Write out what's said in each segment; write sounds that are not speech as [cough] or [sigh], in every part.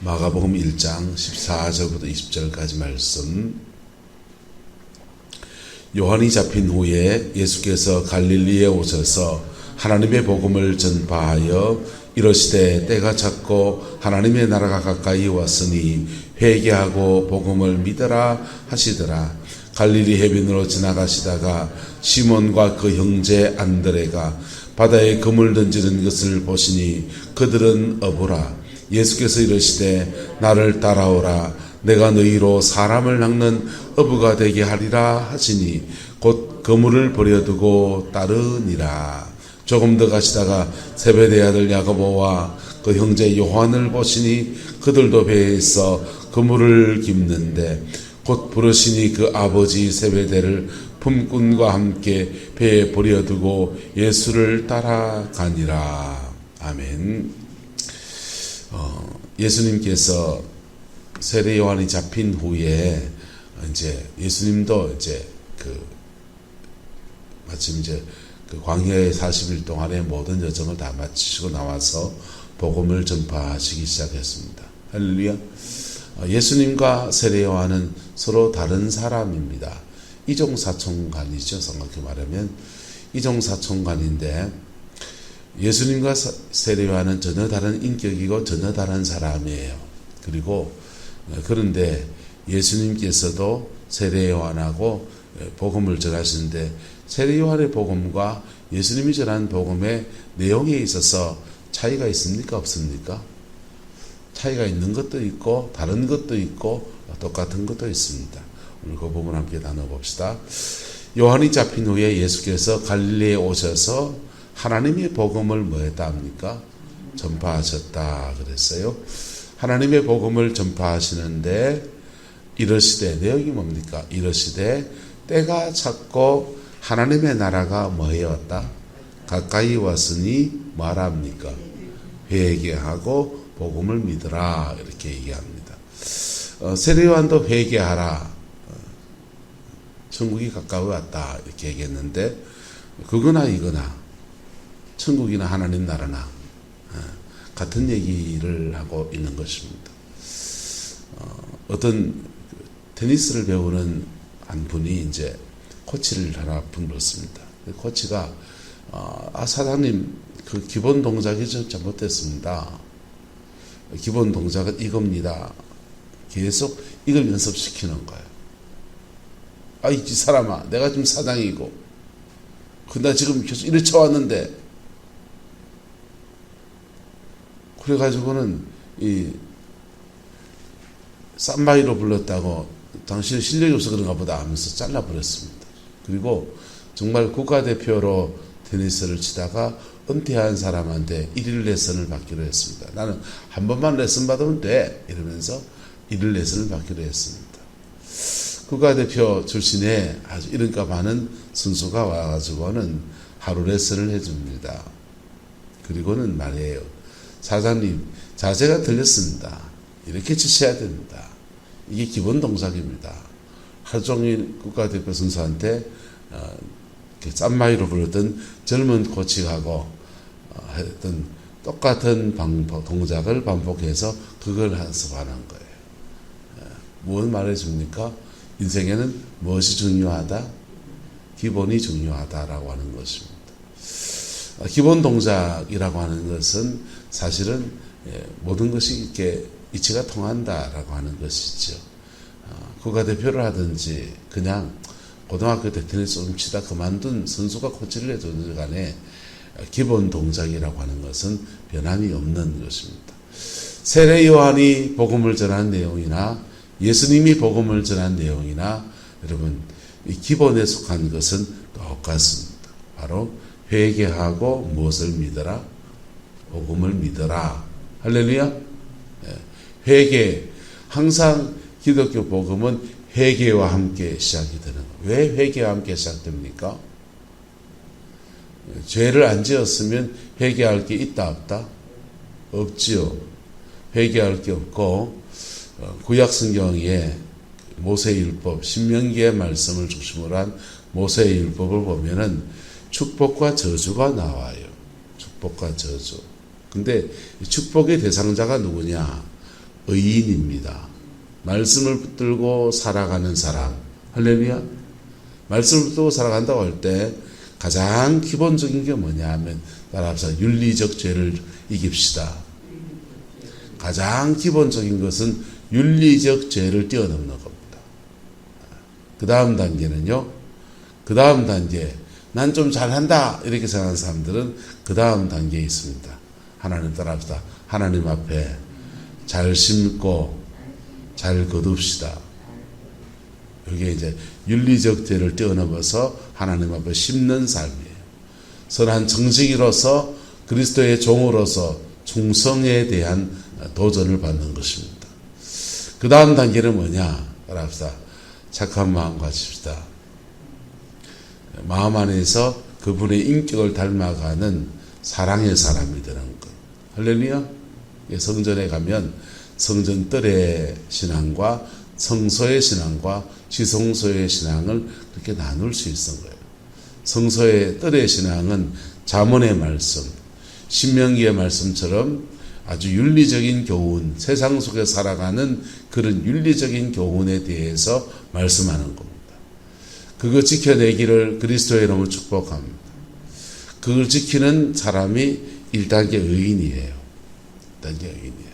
마가복음 1장 14절부터 20절까지 말씀. 요한이 잡힌 후에 예수께서 갈릴리에 오셔서 하나님의 복음을 전파하여 이러시되 때가 찼고 하나님의 나라가 가까이 왔으니 회개하고 복음을 믿으라 하시더라. 갈릴리 해변으로 지나가시다가 시몬과 그 형제 안드레가 바다에 금을 던지는 것을 보시니 그들은 어부라. 예수께서 이르시되 나를 따라오라. 내가 너희로 사람을 낚는 어부가 되게 하리라 하시니 곧 그물을 버려두고 따르니라. 조금 더 가시다가 세베대 아들 야고보와 그 형제 요한을 보시니 그들도 배에 있어 그물을 깁는데 곧 부르시니 그 아버지 세베대를 품꾼과 함께 배에 버려두고 예수를 따라가니라. 아멘. 어, 예수님께서 세례 요한이 잡힌 후에 이제 예수님도 이제 그 마침 이제 그 광야의 40일 동안의 모든 여정을 다 마치시고 나와서 복음을 전파하시기 시작했습니다. 할렐루야. 예수님과 세례 요한은 서로 다른 사람입니다. 이종사촌간이죠. 정확히 말하면 이종사촌간인데 예수님과 세례 요한은 전혀 다른 인격이고 전혀 다른 사람이에요. 그리고 그런데 예수님께서도 세례 요한하고 복음을 전하시는데 세례 요한의 복음과 예수님이 전한 복음의 내용에 있어서 차이가 있습니까? 없습니까? 차이가 있는 것도 있고 다른 것도 있고 똑같은 것도 있습니다. 오늘 그 부분 함께 나눠봅시다. 요한이 잡힌 후에 예수께서 갈릴리에 오셔서 하나님의 복음을 뭐 했다 합니까? 전파하셨다 그랬어요. 하나님의 복음을 전파하시는데 이러시되 내용이 뭡니까? 이러시되 때가 찼고 하나님의 나라가 뭐해 왔다? 가까이 왔으니 말합니까? 회개하고 복음을 믿으라 이렇게 얘기합니다. 어, 세례요한도 회개하라. 어, 천국이 가까이 왔다 이렇게 얘기했는데 그거나 이거나 천국이나 하나님 나라나 어, 같은 얘기를 하고 있는 것입니다. 어, 어떤 테니스를 배우는 한 분이 이제 코치를 하나 불렀습니다. 그 코치가 어, 아 사장님 그 기본 동작이 좀 잘못됐습니다. 기본 동작은 이겁니다. 계속 이걸 연습시키는 거예요. 아, 이 사람아, 내가 지금 사장이고, 그나 지금 계속 이래 쳐왔는데, 그래가지고는 이 쌈바이로 불렀다고 당신은 실력이 없어 그런가 보다 하면서 잘라버렸습니다. 그리고 정말 국가대표로 테니스를 치다가 은퇴한 사람한테 일일 레슨을 받기로 했습니다. 나는 한 번만 레슨 받으면 돼. 이러면서 일일 레슨을 받기로 했습니다. 국가대표 출신의 아주 이름값 많은 선수가 와가지고는 하루 레슨을 해줍니다. 그리고는 말이에요. 사장님, 자세가 들렸습니다. 이렇게 치셔야 됩니다. 이게 기본 동작입니다. 하루 종일 국가대표 선수한테 어, 짠마이로 불렀던 젊은 코치하고 어, 했던 똑같은 방법, 동작을 반복해서 그걸 연습하는 거예요. 무엇 말해줍니까? 인생에는 무엇이 중요하다? 기본이 중요하다라고 하는 것입니다. 어, 기본 동작이라고 하는 것은 사실은 예, 모든 것이 이렇게 이치가 통한다라고 하는 것이죠. 어, 국가 대표를 하든지 그냥 고등학교 때 테니스 좀 치다 그만둔 선수가 코치를 해주는 간에 기본 동작이라고 하는 것은 변함이 없는 것입니다. 세례 요한이 복음을 전한 내용이나 예수님이 복음을 전한 내용이나 여러분 이 기본에 속한 것은 똑같습니다. 바로 회개하고 무엇을 믿어라? 복음을 믿어라. 할렐루야. 회개. 항상 기독교 복음은 회개와 함께 시작이 되는. 왜 회개와 함께 시작됩니까? 죄를 안 지었으면 회개할 게 있다 없다? 없지요. 회개할 게 없고 어, 구약 성경에 모세율법 신명기의 말씀을 중심으로 한 모세율법을 보면은 축복과 저주가 나와요. 축복과 저주. 근데 축복의 대상자가 누구냐? 의인입니다. 말씀을 붙들고 살아가는 사람. 할렐루야. 말씀을 붙들고 살아간다고 할 때 가장 기본적인 게 뭐냐 하면 따라서 윤리적 죄를 이깁시다. 가장 기본적인 것은 윤리적 죄를 뛰어넘는 겁니다. 그 다음 단계는요. 그 다음 단계 난 좀 잘한다 이렇게 생각하는 사람들은 그 다음 단계에 있습니다. 하나님 따라합시다. 하나님 앞에 잘 심고 잘 거둡시다. 이게 이제 윤리적 죄를 뛰어넘어서 하나님 앞에 심는 삶이에요. 선한 정직이로서 그리스도의 종으로서 충성에 대한 도전을 받는 것입니다. 그 다음 단계는 뭐냐? 따라합시다. 착한 마음 가집시다. 마음 안에서 그분의 인격을 닮아가는 사랑의 사람이 되는 것. 할렐루야. 성전에 가면 성전 뜰의 신앙과 성소의 신앙과 지성소의 신앙을 그렇게 나눌 수 있는 거예요. 성소의 뜰의 신앙은 자문의 말씀, 신명기의 말씀처럼 아주 윤리적인 교훈, 세상 속에 살아가는 그런 윤리적인 교훈에 대해서 말씀하는 겁니다. 그거 지켜내기를 그리스도의 이름으로 축복합니다. 그걸 지키는 사람이 1단계 의인이에요. 1단계 의인이에요.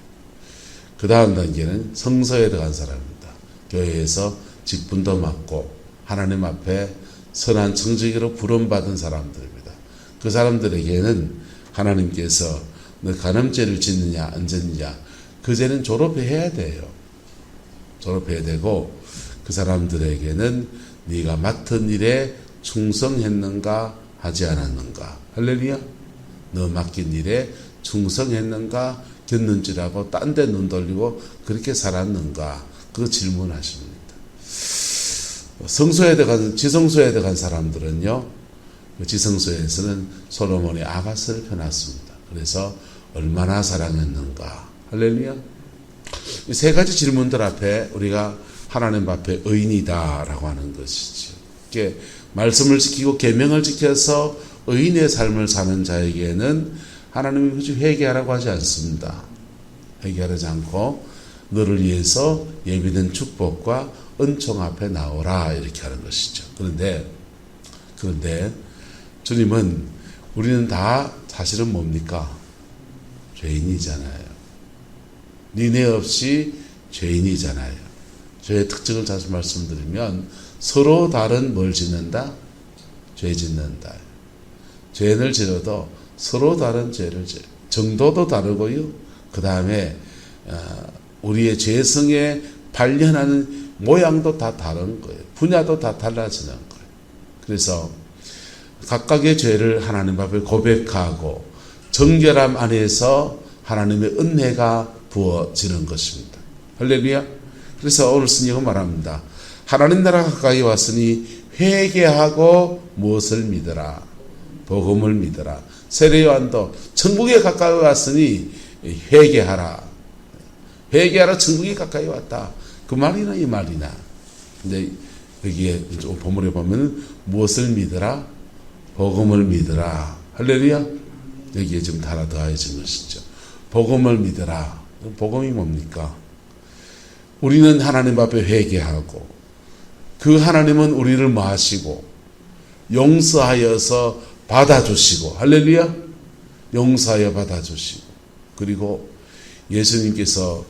그 다음 단계는 성서에 들어간 사람입니다. 교회에서 직분도 맡고 하나님 앞에 선한 청지기로 부름받은 사람들입니다. 그 사람들에게는 하나님께서 너 간음죄를 짓느냐 안 짓느냐 그 죄는 졸업해야 돼요. 졸업해야 되고 그 사람들에게는 네가 맡은 일에 충성했는가 하지 않았는가 할렐루야 너 맡긴 일에 충성했는가 겼는지라고 딴 데 눈 돌리고 그렇게 살았는가 그 질문하십니다. 성소에 들어간 지성소에 들어간 사람들은요 지성소에서는 솔로몬의 아가스를 펴놨습니다. 그래서 얼마나 사랑했는가 할렐루야 이 세 가지 질문들 앞에 우리가 하나님 앞에 의인이다라고 하는 것이죠. 이게 말씀을 지키고 계명을 지켜서 의인의 삶을 사는 자에게는 하나님이 굳이 회개하라고 하지 않습니다. 회개하지 않고 너를 위해서 예비된 축복과 은총 앞에 나오라 이렇게 하는 것이죠. 그런데 그런데 주님은 우리는 다 사실은 뭡니까? 죄인이잖아요. 니네 없이 죄인이잖아요. 죄의 특징을 다시 말씀드리면 서로 다른 뭘 짓는다? 죄 짓는다. 죄를 지어도 서로 다른 죄를 지 정도도 다르고요. 그 다음에 어, 우리의 죄성에 발현하는 모양도 다 다른 거예요. 분야도 다 달라지는 거예요. 그래서 각각의 죄를 하나님 앞에 고백하고 정결함 안에서 하나님의 은혜가 부어지는 것입니다. 할렐루야. 그래서 오늘 스님은 말합니다. 하나님 나라 가까이 왔으니 회개하고 무엇을 믿어라. 복음을 믿어라. 세례요한도 천국에 가까이 왔으니 회개하라. 회개하라. 천국이 가까이 왔다. 그 말이나 이 말이나. 근데 여기에 본문에 보면 무엇을 믿어라? 복음을 믿어라. 할렐루야. 여기에 지금 하나 더해진 것이죠. 복음을 믿어라. 복음이 뭡니까? 우리는 하나님 앞에 회개하고 그 하나님은 우리를 마시고 용서하여서 받아주시고 할렐루야 용서하여 받아주시고 그리고 예수님께서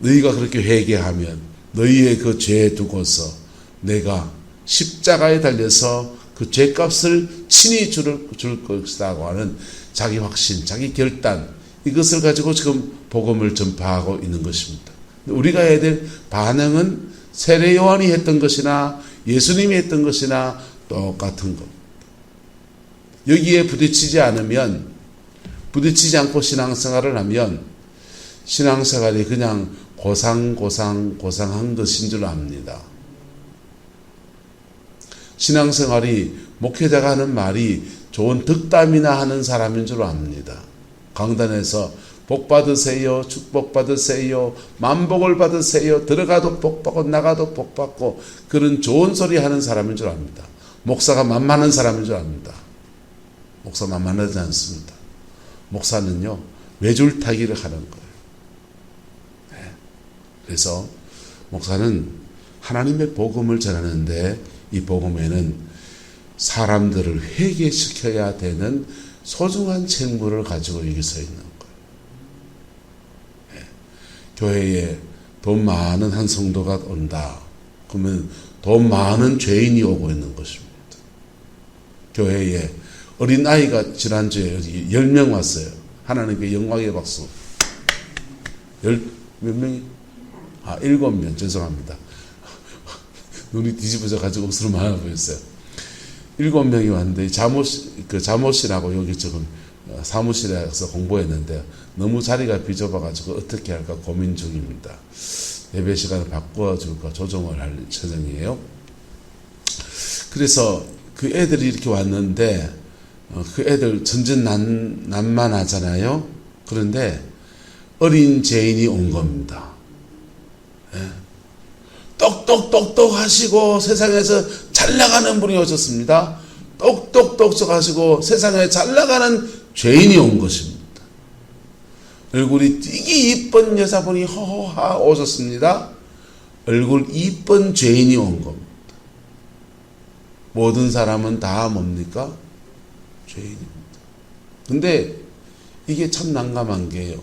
너희가 그렇게 회개하면 너희의 그 죄에 두고서 내가 십자가에 달려서 그 죄값을 친히 줄, 줄 것이라고 하는 자기 확신, 자기 결단 이것을 가지고 지금 복음을 전파하고 있는 것입니다. 우리가 해야 될 반응은 세례 요한이 했던 것이나 예수님이 했던 것이나 똑같은 겁니다. 여기에 부딪히지 않으면 부딪히지 않고 신앙생활을 하면 신앙생활이 그냥 고상 고상 고상한 것인 줄 압니다. 신앙생활이 목회자가 하는 말이 좋은 덕담이나 하는 사람인 줄 압니다. 강단에서 복 받으세요. 축복 받으세요. 만복을 받으세요. 들어가도 복 받고 나가도 복 받고 그런 좋은 소리 하는 사람인 줄 압니다. 목사가 만만한 사람인 줄 압니다. 목사 만만하지 않습니다. 목사는요 외줄타기를 하는 거예요. 네. 그래서 목사는 하나님의 복음을 전하는데 이 복음에는 사람들을 회개시켜야 되는 소중한 책무를 가지고 여기 서 있는 거예요. 예. 교회에 돈 많은 한 성도가 온다. 그러면 돈 많은 죄인이 오고 있는 것입니다. 교회에 어린 아이가 지난주에 여기 10명 왔어요. 하나님께 영광의 박수. 열, 몇 명이? 아, 일곱 명. 죄송합니다. [laughs] 눈이 뒤집어져 가지고 억수로 많아 보였어요. 일곱 명이 왔는데 잠옷, 그 잠옷이라고 여기 지금 어, 사무실에서 공부했는데 너무 자리가 비좁아 가지고 어떻게 할까 고민 중입니다. 예배 시간을 바꿔 줄까 조정을 할 처정이에요. 그래서 그 애들이 이렇게 왔는데 어, 그 애들 전전난 난만하잖아요. 그런데 어린 죄인이 온 겁니다. 예. 똑똑똑똑 하시고 세상에서 잘 나가는 분이 오셨습니다. 똑똑똑똑 하시고 세상에 잘 나가는 죄인이 온 것입니다. 얼굴이 되게 이쁜 여자분이 허허하 오셨습니다. 얼굴 이쁜 죄인이 온 겁니다. 모든 사람은 다 뭡니까? 죄인입니다. 근데 이게 참 난감한 게요.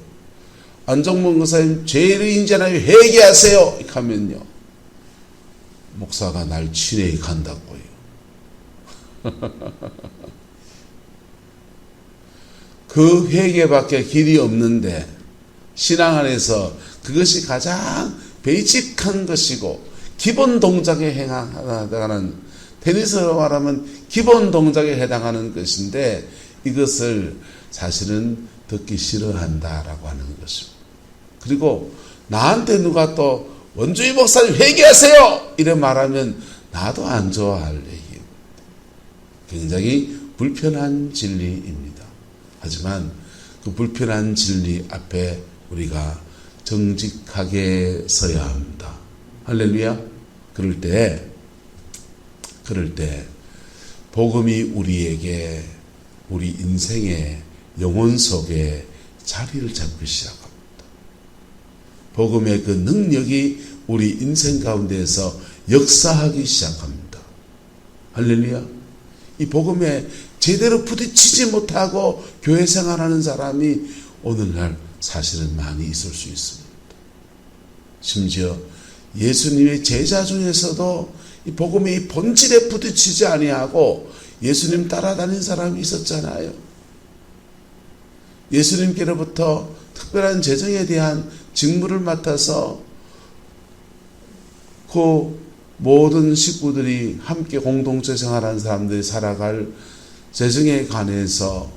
안정문 목사님 죄인이잖아요. 회개하세요. 이렇게 하면요. 목사가 날 친히 간다고요. [laughs] 그 회개밖에 길이 없는데 신앙 안에서 그것이 가장 베이직한 것이고 기본 동작에 해당하는 테니스로 말하면 기본 동작에 해당하는 것인데 이것을 사실은 듣기 싫어한다라고 하는 것입니다. 그리고 나한테 누가 또 원주의 목사님 회개하세요! 이래 말하면 나도 안 좋아할 얘기입니다. 굉장히 불편한 진리입니다. 하지만 그 불편한 진리 앞에 우리가 정직하게 서야 합니다. 할렐루야. 그럴 때, 그럴 때, 복음이 우리에게, 우리 인생의 영혼 속에 자리를 잡기 시작합니다. 복음의 그 능력이 우리 인생 가운데에서 역사하기 시작합니다. 할렐루야. 이 복음에 제대로 부딪히지 못하고 교회 생활하는 사람이 오늘날 사실은 많이 있을 수 있습니다. 심지어 예수님의 제자 중에서도 이 복음의 본질에 부딪히지 아니하고 예수님 따라다닌 사람이 있었잖아요. 예수님께로부터 특별한 재정에 대한 직무를 맡아서 그 모든 식구들이 함께 공동체 생활하는 사람들이 살아갈 재정에 관해서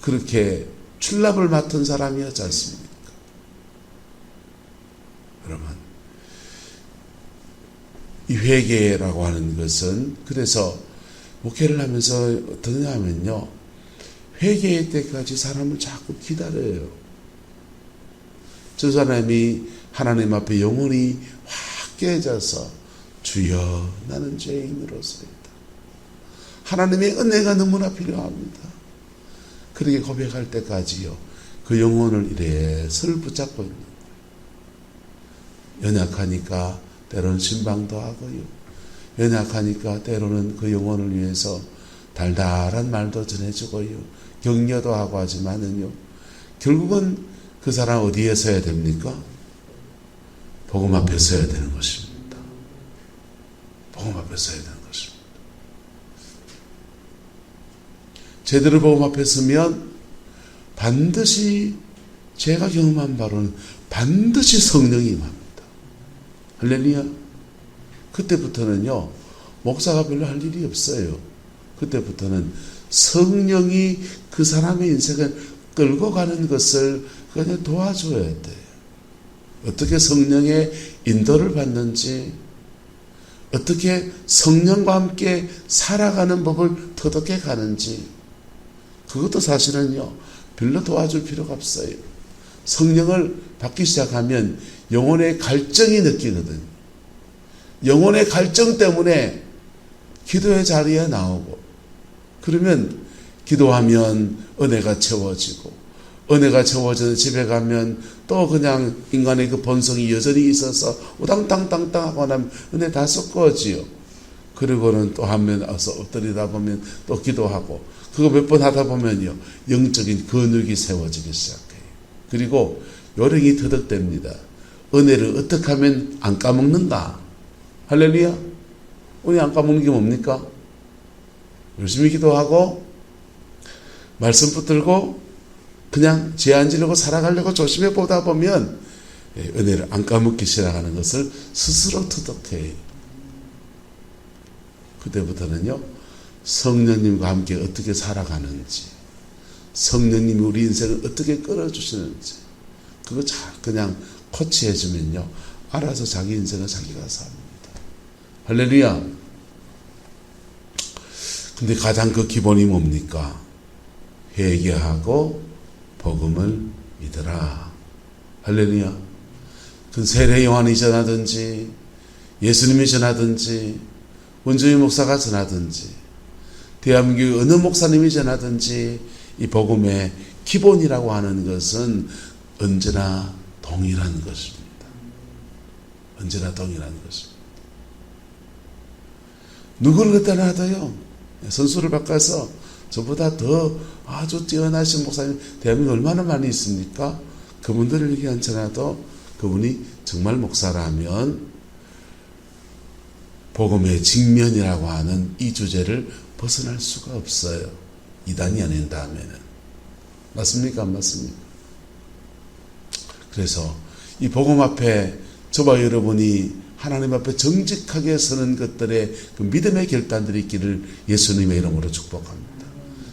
그렇게 출납을 맡은 사람이었지 않습니까? 여러분, 이 회개라고 하는 것은 그래서 목회를 하면서 어떠냐 하면요. 회개의 때까지 사람을 자꾸 기다려요. 저 사람이 하나님 앞에 영혼이 확 깨져서 주여 나는 죄인으로서이다. 하나님의 은혜가 너무나 필요합니다. 그렇게 고백할 때까지요. 그 영혼을 이래 설 붙잡고 있는 거예요. 연약하니까 때로는 신방도 하고요. 연약하니까 때로는 그 영혼을 위해서 달달한 말도 전해주고요. 격려도 하고 하지만은요. 결국은 그 사람 어디에 서야 됩니까? 복음 앞에 서야 되는 것입니다. 복음 앞에 서야 되는 것입니다. 제대로 복음 앞에 서면 반드시 제가 경험한 바로는 반드시 성령이 임합니다. 할렐루야. 그때부터는요, 목사가 별로 할 일이 없어요. 그때부터는 성령이 그 사람의 인생을 끌고 가는 것을 그냥 도와줘야 돼요. 어떻게 성령의 인도를 받는지, 어떻게 성령과 함께 살아가는 법을 터득해 가는지, 그것도 사실은요, 별로 도와줄 필요가 없어요. 성령을 받기 시작하면 영혼의 갈증이 느끼거든요. 영혼의 갈증 때문에 기도의 자리에 나오고, 그러면 기도하면 은혜가 채워지고, 은혜가 채워져 집에 가면 또 그냥 인간의 그 본성이 여전히 있어서 우당탕탕탕 하고 나면 은혜 다 섞어지요. 그리고는 또 하면 와서 엎드리다 보면 또 기도하고 그거 몇 번 하다 보면요 영적인 근육이 세워지기 시작해요. 그리고 요령이 터득됩니다. 은혜를 어떻게 하면 안 까먹는가? 할렐루야. 은혜 안 까먹는 게 뭡니까? 열심히 기도하고 말씀 붙들고 그냥 죄안 지르고 살아가려고 조심해 보다 보면 예, 은혜를 안 까먹기 시작하는 것을 스스로 터득해요. 그때부터는요 성령님과 함께 어떻게 살아가는지 성령님이 우리 인생을 어떻게 끌어주시는지 그거 자 그냥 코치해주면요 알아서 자기 인생을 자기가 삽니다. 할렐루야. 근데 가장 그 기본이 뭡니까? 회개하고 복음을 믿으라. 할렐루야. 그 세례 요한이 전하든지 예수님이 전하든지 원주민 목사가 전하든지 대한민국 어느 목사님이 전하든지 이 복음의 기본이라고 하는 것은 언제나 동일한 것입니다. 언제나 동일한 것입니다. 누구를 갖다 놔도요. 선수를 바꿔서 저보다 더 아주 뛰어나신 목사님 대한민국 얼마나 많이 있습니까? 그분들을 얘기 않잖아도 그분이 정말 목사라면 복음의 직면이라고 하는 이 주제를 벗어날 수가 없어요. 이단이 아닌 다음에는. 맞습니까? 안 맞습니까? 그래서 이 복음 앞에 저와 여러분이 하나님 앞에 정직하게 서는 것들의 그 믿음의 결단들이 있기를 예수님의 이름으로 축복합니다.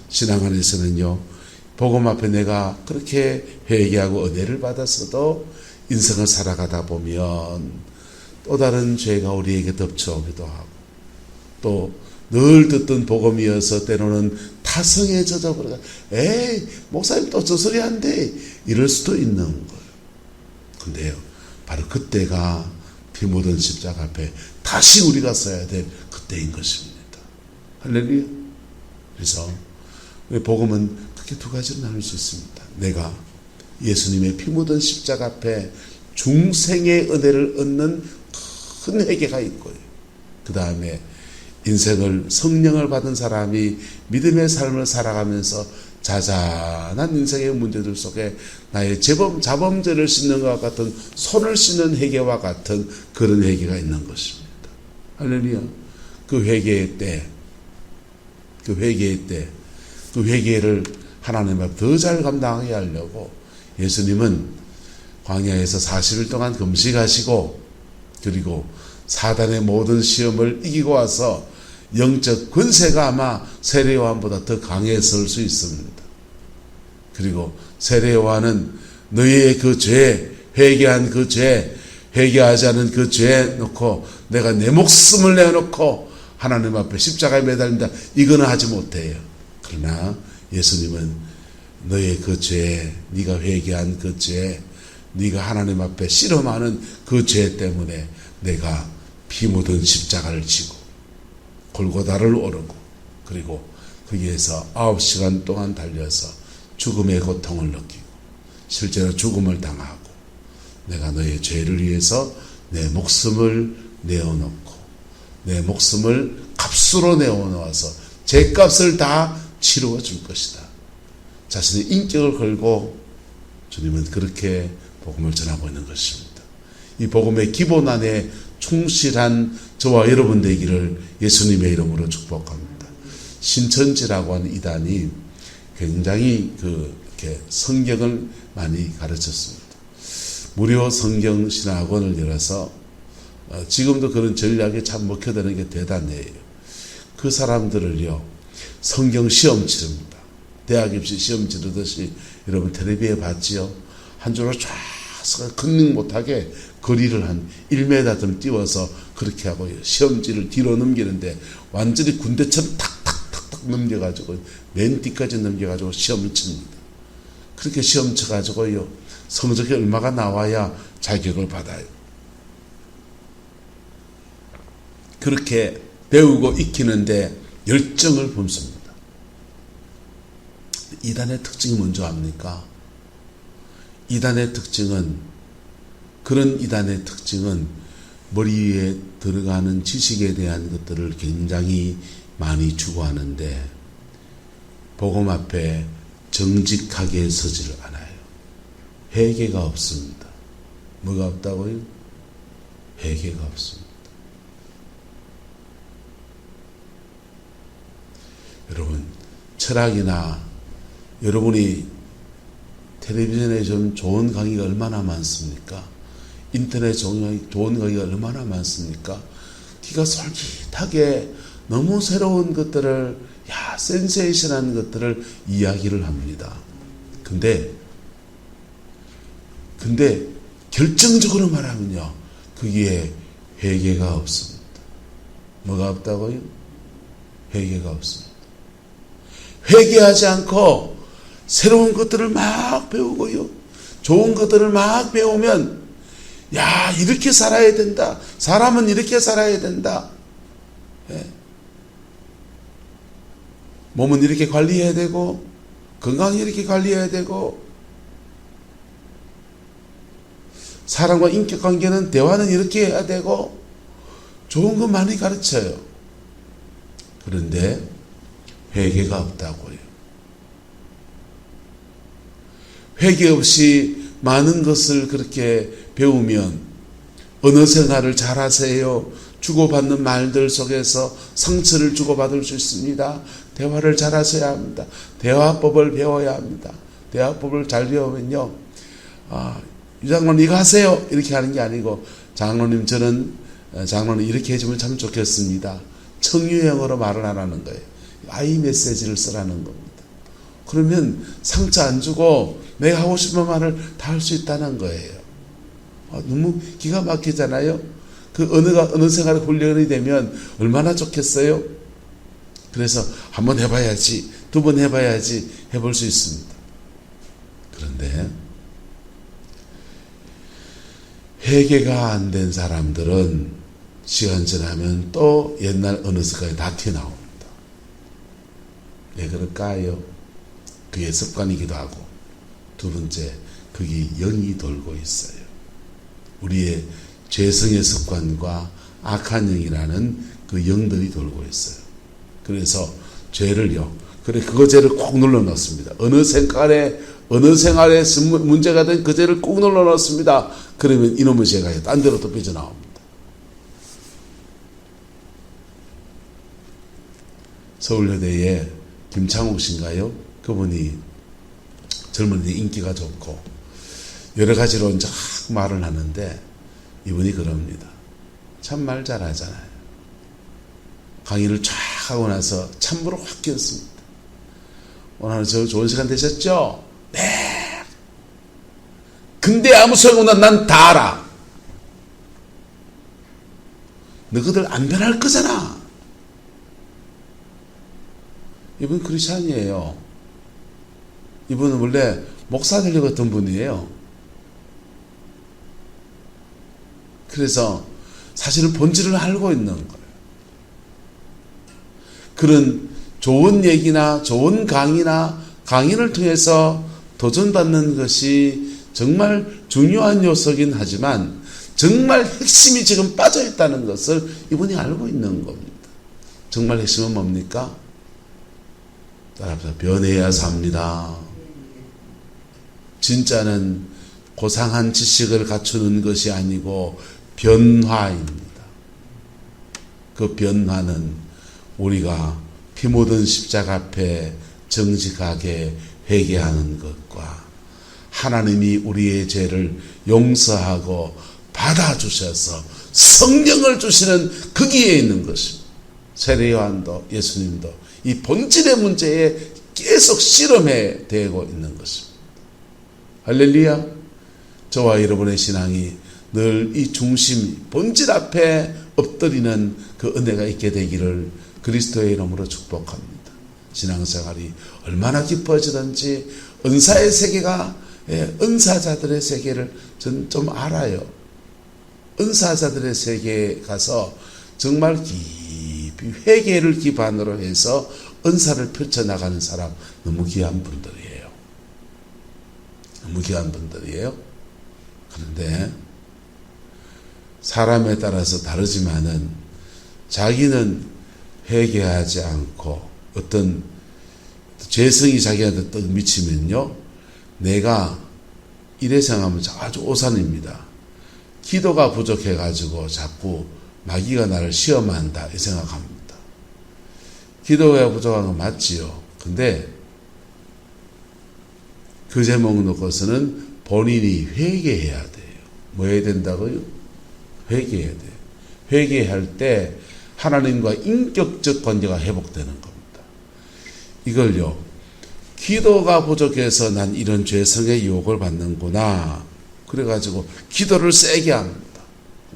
신앙 안에서는요, 복음 앞에 내가 그렇게 회개하고 은혜를 받았어도 인생을 살아가다 보면 또 다른 죄가 우리에게 덮쳐오기도 하고 또 늘 듣던 복음이어서 때로는 타성에 젖어버려가 에이 목사님 또 저 소리 한대 이럴 수도 있는 거 근데요 바로 그때가 피 묻은 십자가 앞에 다시 우리가 써야 될 그때인 것입니다. 할렐루야. 그래서 복음은 크게 두 가지로 나눌 수 있습니다. 내가 예수님의 피 묻은 십자가 앞에 중생의 은혜를 얻는 큰 회개가 있고요. 그 다음에 인생을 성령을 받은 사람이 믿음의 삶을 살아가면서 자잘한 인생의 문제들 속에 나의 재범, 자범죄를 씻는 것과 같은 손을 씻는 회개와 같은 그런 회개가 있는 것입니다. 할렐루야. 그 회개의 때, 그 회개의 때, 그 회개를 하나님 앞 더 잘 감당하게 하려고 예수님은 광야에서 40일 동안 금식하시고 그리고 사단의 모든 시험을 이기고 와서 영적 권세가 아마 세례요한보다 더 강했을 수 있습니다. 그리고 세례요한은 너희의 그 죄, 회개한 그 죄, 회개하지 않은 그죄 놓고 내가 내 목숨을 내놓고 하나님 앞에 십자가에 매달린다. 이거는 하지 못해요. 그러나 예수님은 너의 그 죄, 네가 회개한 그 죄, 네가 하나님 앞에 실험하는 그 죄 때문에 내가 피 묻은 십자가를 지고 골고다를 오르고 그리고 거기에서 아홉 시간 동안 달려서 죽음의 고통을 느끼고 실제로 죽음을 당하고 내가 너의 죄를 위해서 내 목숨을 내어놓고 내 목숨을 값으로 내어놓아서 죄값을 다 치루어 줄 것이다. 자신의 인격을 걸고 주님은 그렇게 복음을 전하고 있는 것입니다. 이 복음의 기본 안에 충실한 저와 여러분 되기를 예수님의 이름으로 축복합니다. 신천지라고 하는 이단이 굉장히 그 이렇게 성경을 많이 가르쳤습니다. 무료 성경 신학원을 열어서 어, 지금도 그런 전략에 참 먹혀드는 게 대단해요. 그 사람들을요 성경 시험 치릅니다. 대학 입시 시험 치르듯이 여러분 텔레비에 봤지요. 한 줄로 쫙 근능 못하게 거리를 한 1m 좀 띄워서 그렇게 하고 시험지를 뒤로 넘기는데 완전히 군대처럼 탁탁탁탁 넘겨가지고 맨 뒤까지 넘겨가지고 시험을 칩니다. 그렇게 시험 쳐가지고요 성적이 얼마가 나와야 자격을 받아요. 그렇게 배우고 익히는데 열정을 품습니다. 이단의 특징이 뭔지 압니까? 이단의 특징은 그런 이단의 특징은 머리 위에 들어가는 지식에 대한 것들을 굉장히 많이 추구하는데 복음 앞에 정직하게 서지를 않아요. 회개가 없습니다. 뭐가 없다고요? 회개가 없습니다. 여러분, 철학이나 여러분이 텔레비전에 좀 좋은 강의가 얼마나 많습니까? 인터넷 좋은 강의가 얼마나 많습니까? 귀가 솔깃하게 너무 새로운 것들을, 야, 센세이션한 것들을 이야기를 합니다. 근데, 근데 결정적으로 말하면요, 거기에 회개가 없습니다. 뭐가 없다고요? 회개가 없습니다. 회개하지 않고 새로운 것들을 막 배우고요. 좋은 것들을 막 배우면 야 이렇게 살아야 된다. 사람은 이렇게 살아야 된다. 예. 몸은 이렇게 관리해야 되고 건강 이렇게 관리해야 되고 사람과 인격 관계는 대화는 이렇게 해야 되고 좋은 거 많이 가르쳐요. 그런데 회개가 없다고요. 회개 없이 많은 것을 그렇게 배우면 언어 생활을 잘하세요. 주고받는 말들 속에서 상처를 주고받을 수 있습니다. 대화를 잘하셔야 합니다. 대화법을 배워야 합니다. 대화법을 잘 배우면요. 아, 유장로님 이거 하세요. 이렇게 하는 게 아니고 장로님 저는 어, 장로님 이렇게 해주면 참 좋겠습니다. 청유형으로 말을 하라는 거예요. 아이 메시지를 쓰라는 겁니다. 그러면 상처 안 주고 내가 하고 싶은 말을 다 할 수 있다는 거예요. 아, 너무 기가 막히잖아요. 그 언어가 언어 생활에 훈련이 되면 얼마나 좋겠어요. 그래서 한번 해봐야지, 두 번 해봐야지 해볼 수 있습니다. 그런데 회개가 안 된 사람들은 시간 지나면 또 옛날 어느 습관이 다 튀어나옵니다. 왜 그럴까요? 그게 습관이기도 하고 두 번째 그게 영이 돌고 있어요. 우리의 죄성의 습관과 악한 영이라는 그 영들이 돌고 있어요. 그래서 죄를요. 그래 그거 죄를 꼭 눌러 넣습니다. 어느 생활에 어느 생활에 문제가 된 그 죄를 꼭 눌러 넣습니다. 그러면 이놈의 죄가 딴 데로 또 빠져나옵니다. 서울여대에 김창욱 씨인가요? 그분이 젊은이 인기가 좋고 여러 가지로 이제 말을 하는데 이분이 그럽니다. 참 말 잘하잖아요. 강의를 쫙 하고 나서 참으로 확 끼었습니다. 오늘 저 좋은 시간 되셨죠? 네. 근데 아무 소용없나 난 다 알아. 너희들 안 변할 거잖아. 이분 크리스찬이에요. 이분은 원래 목사 되려고 했던 분이에요. 그래서 사실은 본질을 알고 있는 거예요. 그런 좋은 얘기나 좋은 강의나 강의를 통해서 도전받는 것이 정말 중요한 요소긴 하지만 정말 핵심이 지금 빠져 있다는 것을 이분이 알고 있는 겁니다. 정말 핵심은 뭡니까? 따라서 변해야 삽니다. 진짜는 고상한 지식을 갖추는 것이 아니고 변화입니다. 그 변화는 우리가 피 묻은 십자가 앞에 정직하게 회개하는 것과 하나님이 우리의 죄를 용서하고 받아주셔서 성령을 주시는 거기에 있는 것입니다. 세례 요한도 예수님도 이 본질의 문제에 계속 실험해 되고 있는 것입니다. 할렐루야. 저와 여러분의 신앙이 늘 이 중심, 본질 앞에 엎드리는 그 은혜가 있게 되기를 그리스도의 이름으로 축복합니다. 신앙생활이 얼마나 깊어지든지 은사의 세계가 예, 은사자들의 세계를 전 좀 알아요. 은사자들의 세계에 가서 정말 깊이 회개를 기반으로 해서 은사를 펼쳐나가는 사람 너무 귀한 분들이에요. 무기한 분들이에요. 그런데 사람에 따라서 다르지만은 자기는 회개하지 않고 어떤 죄성이 자기한테 떡 미치면요. 내가 이래 생각하면 아주 오산입니다. 기도가 부족해가지고 자꾸 마귀가 나를 시험한다 이 생각합니다. 기도가 부족한 건 맞지요. 근데 그 제목 놓고서는 본인이 회개해야 돼요. 뭐 해야 된다고요? 회개해야 돼요. 회개할 때 하나님과 인격적 관계가 회복되는 겁니다. 이걸요. 기도가 부족해서 난 이런 죄성의 유혹을 받는구나. 그래가지고 기도를 세게 합니다.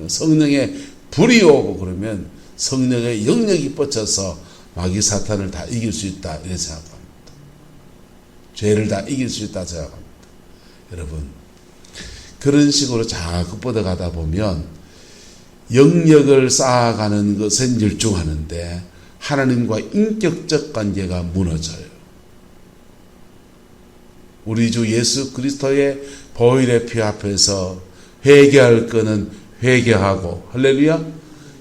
성령의 불이 오고 그러면 성령의 영역이 뻗쳐서 마귀 사탄을 다 이길 수 있다. 이렇게 생각합니다. 죄를 다 이길 수 있다 생각합니다. 여러분, 그런 식으로 자꾸 뻗어가다 보면 영역을 쌓아가는 것은 일중하는데 하나님과 인격적 관계가 무너져요. 우리 주 예수 그리스도의 보일의 피 앞에서 회개할 거는 회개하고 할렐루야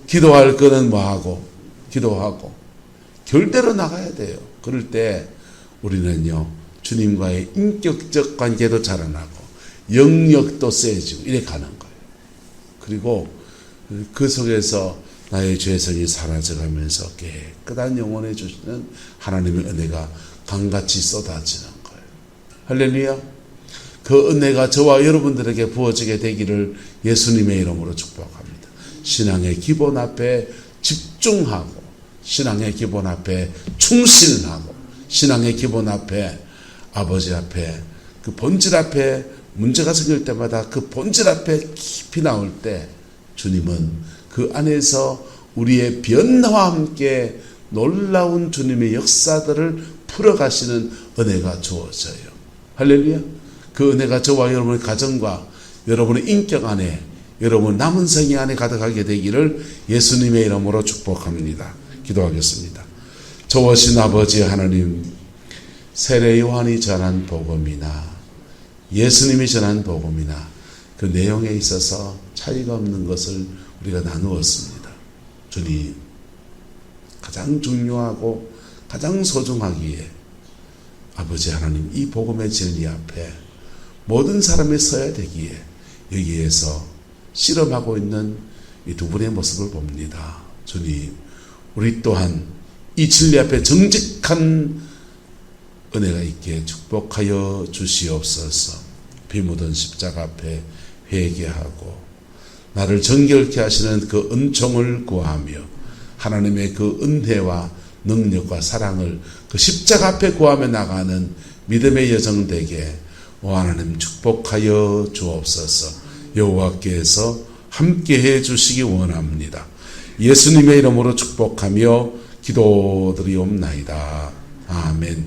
기도할 거는 뭐하고 기도하고 결대로 나가야 돼요. 그럴 때 우리는요 주님과의 인격적 관계도 자라나고 영역도 세지고 이래 가는 거예요. 그리고 그 속에서 나의 죄성이 사라져가면서 깨끗한 영혼에 주시는 하나님의 은혜가 강같이 쏟아지는 거예요. 할렐루야. 그 은혜가 저와 여러분들에게 부어지게 되기를 예수님의 이름으로 축복합니다. 신앙의 기본 앞에 집중하고, 신앙의 기본 앞에 충실하고, 신앙의 기본 앞에 아버지 앞에 그 본질 앞에 문제가 생길 때마다 그 본질 앞에 깊이 나올 때 주님은 그 안에서 우리의 변화와 함께 놀라운 주님의 역사들을 풀어가시는 은혜가 주어져요. 할렐루야. 그 은혜가 저와 여러분의 가정과 여러분의 인격 안에 여러분 남은 생애 안에 가득하게 되기를 예수님의 이름으로 축복합니다. 기도하겠습니다. 저와신 아버지 하나님 세례 요한이 전한 복음이나 예수님이 전한 복음이나 그 내용에 있어서 차이가 없는 것을 우리가 나누었습니다. 주님, 가장 중요하고 가장 소중하기에 아버지 하나님 이 복음의 진리 앞에 모든 사람이 서야 되기에 여기에서 실험하고 있는 이 두 분의 모습을 봅니다. 주님, 우리 또한 이 진리 앞에 정직한 은혜가 있게 축복하여 주시옵소서. 비 묻은 십자가 앞에 회개하고 나를 정결케 하시는 그 은총을 구하며 하나님의 그 은혜와 능력과 사랑을 그 십자가 앞에 구하며 나가는 믿음의 여정 되게 오 하나님 축복하여 주옵소서. 여호와께서 함께해 주시기 원합니다. 예수님의 이름으로 축복하며 기도드리옵나이다. 아멘.